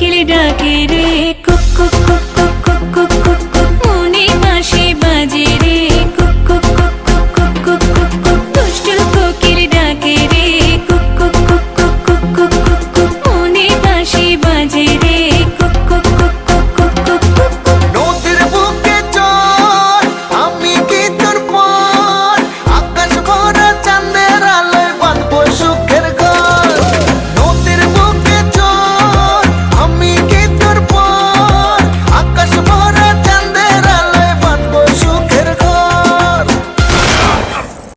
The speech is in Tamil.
কিলি ডাকে রে